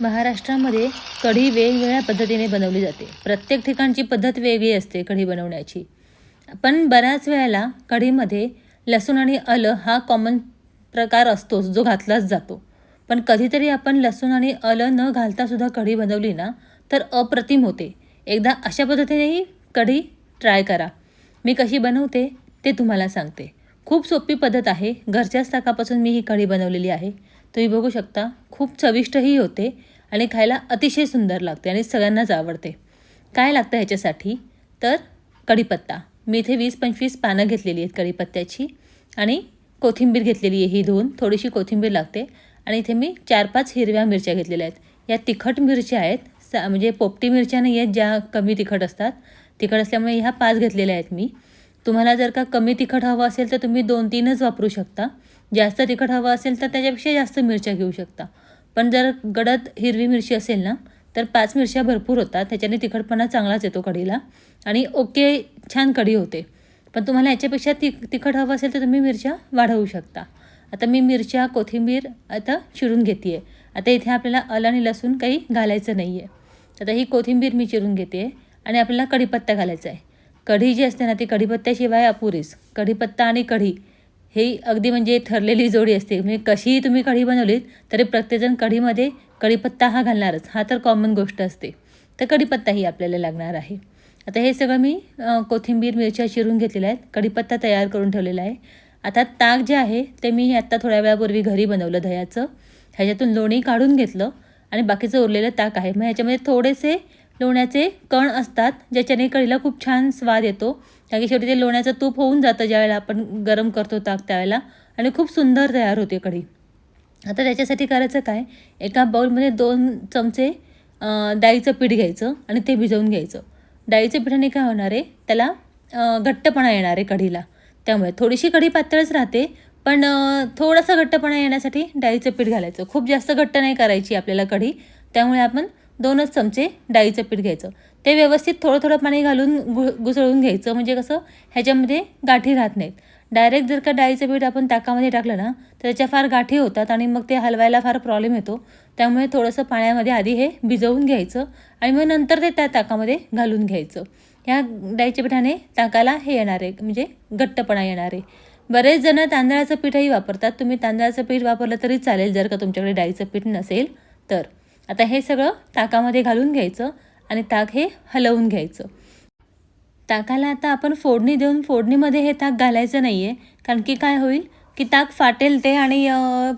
महाराष्ट्रामध्ये कढी वेगवेगळ्या पद्धतीने बनवली जाते. प्रत्येक ठिकाणची पद्धत वेगळी असते कढी बनवण्याची. पण बऱ्याच वेळेला कढीमध्ये लसूण आणि अलं हा कॉमन प्रकार असतोच जो घातलाच जातो. पण कधीतरी आपण लसूण आणि अलं न घालतासुद्धा कढी बनवली ना तर अप्रतिम होते. एकदा अशा पद्धतीनेही कढी ट्राय करा. मी कशी बनवते ते तुम्हाला सांगते. खूप सोपी पद्धत आहे. घरच्याच ताकापासून मी ही कढी बनवलेली आहे. तुम्ही बघू शकता खूप चविष्टही होते आणि खायला अतिशय सुंदर लागते आणि सगळ्यांनाच आवडते. काय लागतं ह्याच्यासाठी? तर कढीपत्ता. मी इथे वीस पंचवीस पानं घेतलेली आहेत कढीपत्त्याची आणि कोथिंबीर घेतलेली आहे ही दोन थोडीशी कोथिंबीर लागते आणि इथे मी चार पाच हिरव्या मिरच्या घेतलेल्या आहेत. या तिखट मिरच्या आहेत सा म्हणजे पोपटी मिरच्या नाही आहेत ज्या कमी तिखट असतात. तिखट असल्यामुळे ह्या पाच घेतलेल्या आहेत मी. तुम्हाला जर का कमी तिखट हवं असेल तर तुम्ही दोन तीनच वापरू शकता. जास्त तिखट हवं असेल तर त्याच्यापेक्षा जास्त मिरच्या घेऊ शकता. पण जर गडद हिरवी मिरची असेल ना तर पाच मिरच्या भरपूर होतात. त्याच्याने तिखटपणा चांगलाच येतो कढीला. आणि ओके छान कढी होते. पण तुम्हाला याच्यापेक्षा ति तिखट हवं असेल तर तुम्ही मिरच्या वाढवू शकता. आता मी मिरच्या कोथिंबीर आता चिरून घेते आहे आता इथे आपल्याला अल आणि लसूण काही घालायचं नाही आहे आता ही कोथिंबीर मी चिरून घेते आहे आणि आपल्याला कढीपत्ता घालायचा आहे. कढी जी असते ना ती कढीपत्त्याशिवाय अपुरीच. कढीपत्ता आणि कढी ही अगदी म्हणजे ठरलेली जोडी असते. म्हणजे कशीही तुम्ही कढी बनवलीत तरी प्रत्येकजण कढीमध्ये कढीपत्ता हा घालणारच. हा तर कॉमन गोष्ट असते. तर कढीपत्ताही आपल्याला लागणार आहे. आता हे सगळं मी कोथिंबीर मिरच्या चिरून घेतलेल्या आहेत. कढीपत्ता तयार करून ठेवलेला आहे. आता ताक जे आहे ते मी आत्ता थोड्या वेळापूर्वी घरी बनवलं दह्याचं. ह्याच्यातून लोणी काढून घेतलं आणि बाकीचं उरलेलं ताक आहे. मग ह्याच्यामध्ये थोडेसे लोण्याचे कण असतात ज्याच्याने कढीला खूप छान स्वाद येतो. कारण की शेवटी ते लोण्याचं तूप होऊन जातं ज्यावेळेला आपण गरम करतो ताक त्यावेळेला. आणि खूप सुंदर तयार होते कढी. आता त्याच्यासाठी करायचं काय? एका बाऊलमध्ये दोन चमचे डाळीचं पीठ घ्यायचं आणि ते भिजवून घ्यायचं. डाळीच्या पिठाने काय होणार आहे? त्याला घट्टपणा येणार आहे कढीला. त्यामुळे थोडीशी कढी पातळच राहते पण थोडासा घट्टपणा येण्यासाठी डाळीचं पीठ घालायचं. खूप जास्त घट्ट नाही करायची आपल्याला कढी. त्यामुळे आपण दोनच चमचे डाळीचं पीठ घ्यायचं. ते व्यवस्थित थोडं थोडं पाणी घालून घु घुसळून घ्यायचं. म्हणजे कसं? ह्याच्यामध्ये गाठी राहत नाहीत. डायरेक्ट जर का डाळीचं पीठ आपण ताकामध्ये टाकलं ना तर त्याच्या फार गाठी होतात आणि मग ते हलवायला फार प्रॉब्लेम येतो. त्यामुळे थोडंसं पाण्यामध्ये आधी हे भिजवून घ्यायचं आणि मग नंतर ते त्या ताकामध्ये घालून घ्यायचं. ह्या डाळीच्या पिठाने ताकाला हे येणार आहे म्हणजे घट्टपणा येणार. आहे बरेच जण तांदळाचं पीठही वापरतात. तुम्ही तांदळाचं पीठ वापरलं तरी चालेल जर का तुमच्याकडे डाळीचं पीठ नसेल तर. आता हे सगळं ताकामध्ये घालून घ्यायचं आणि ताक हे हलवून घ्यायचं. ताकाला आता आपण फोडणी देऊन फोडणीमध्ये हे ताक घालायचं नाही आहे कारण की काय होईल की ताक फाटेल ते आणि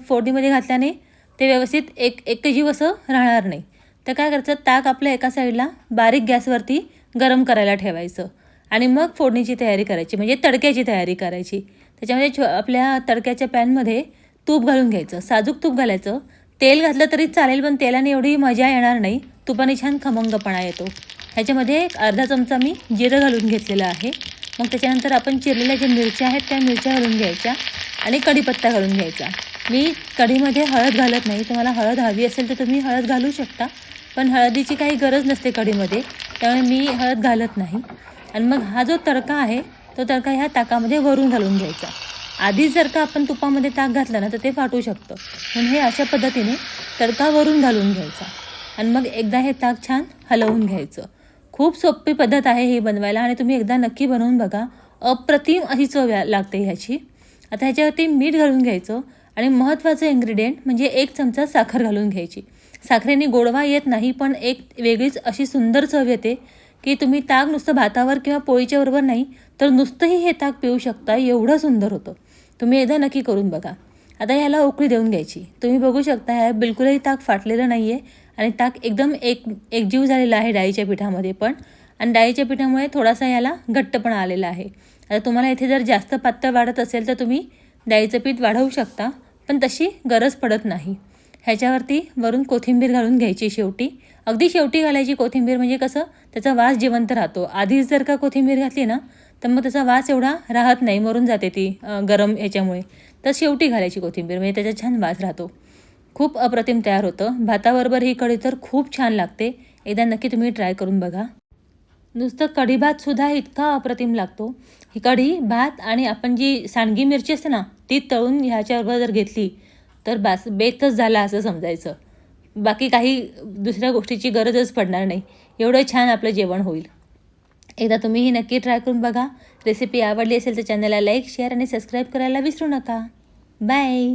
फोडणीमध्ये घातल्याने ते व्यवस्थित एक एक जीव असं राहणार नाही. तर काय करायचं? ताक आपल्या एका साईडला बारीक गॅसवरती गरम करायला ठेवायचं. आणि मग फोडणीची तयारी करायची म्हणजे तडक्याची तयारी करायची. त्याच्यामध्ये छो आपल्या तडक्याच्या पॅनमध्ये तूप घालून घ्यायचं साजूक तूप घालायचं. तेल घातलं तरी चालेल पण तेलाने एवढी मजा येणार नाही. तुपाने छान खमंगपणा येतो. ह्याच्यामध्ये एक अर्धा चमचा मी जिरं घालून घेतलेलं आहे. मग त्याच्यानंतर आपण चिरलेल्या ज्या मिरच्या आहेत त्या मिरच्या घालून घ्यायच्या आणि कढीपत्ता घालून घ्यायचा. मी कढीमध्ये हळद घालत नाही. तुम्हाला हळद हवी असेल तर तुम्ही हळद घालू शकता पण हळदीची काही गरज नसते कढीमध्ये. त्यामुळे मी हळद घालत नाही. आणि मग हा जो तडका आहे तो तडका ह्या ताकामध्ये वरून घालून घ्यायचा. आधीच जर का आपण तुपामध्ये ताक घातलं ना तर ते फाटू शकतं. म्हणून हे अशा पद्धतीने तडका वरून घालून घ्यायचा. आणि मग एकदा हे ताक छान हलवून घ्यायचं. खूप सोपी पद्धत आहे ही बनवायला आणि तुम्ही एकदा नक्की बनवून बघा. अप्रतिम अशी चव या- लागते ह्याची. आता ह्याच्यावरती मीठ घालून घ्यायचं आणि महत्त्वाचं इन्ग्रेडियंट म्हणजे एक चमचा साखर घालून घ्यायची. साखरेने गोडवा येत नाही पण एक वेगळीच अशी सुंदर चव येते की तुम्ही ताक नुसतं भातावर किंवा पोळीच्या बरोबर नाही तर नुसतंही हे ताक पिऊ शकता एवढं सुंदर होतं. तुम्ही एकदा नक्की करून बघा. आता ह्याला उकळी देऊन घ्यायची. तुम्ही बघू शकता ह्या बिलकुलही ताक फाटलेलं नाही आहे आणि ताक एकदम एक एकजीव झालेला आहे डाळीच्या पिठामध्ये पण. आणि डाळीच्या पिठामुळे थोडासा याला घट्टपणा आलेला आहे. आता तुम्हाला इथे जर जास्त पातळ वाढत असेल तर तुम्ही डाळीचं पीठ वाढवू शकता पण तशी गरज पडत नाही. ह्याच्यावरती वरून कोथिंबीर घालून घ्यायची शेवटी. अगदी शेवटी घालायची कोथिंबीर म्हणजे कसं त्याचा वास जिवंत राहतो. आधीच जर का कोथिंबीर घातली ना तर मग त्याचा वास एवढा राहत नाही मरून जाते ती गरम ह्याच्यामुळे तर शेवटी घालायची कोथिंबीर म्हणजे त्याचा छान वास राहतो. खूप अप्रतिम तयार होतं. भाताबरोबर ही कढी तर खूप छान लागते. एकदा नक्की तुम्ही ट्राय करून बघा. नुसतं कढी भातसुद्धा इतका अप्रतिम लागतो. ही कढी भात आणि आपण जी सांडगी मिरची असते ना ती तळून ह्याच्याबरोबर जर घेतली तर बास बेतच झाला असं समजायचं. बाकी काही दुसऱ्या गोष्टीची गरजच पडणार नाही. एवढं छान आपलं जेवण होईल. एकदा तुम्हीही नक्की ट्राय करून बघा. रेसिपी आवडली असेल तर चॅनलला लाईक शेअर आणि सबस्क्राईब करायला विसरू नका. बाय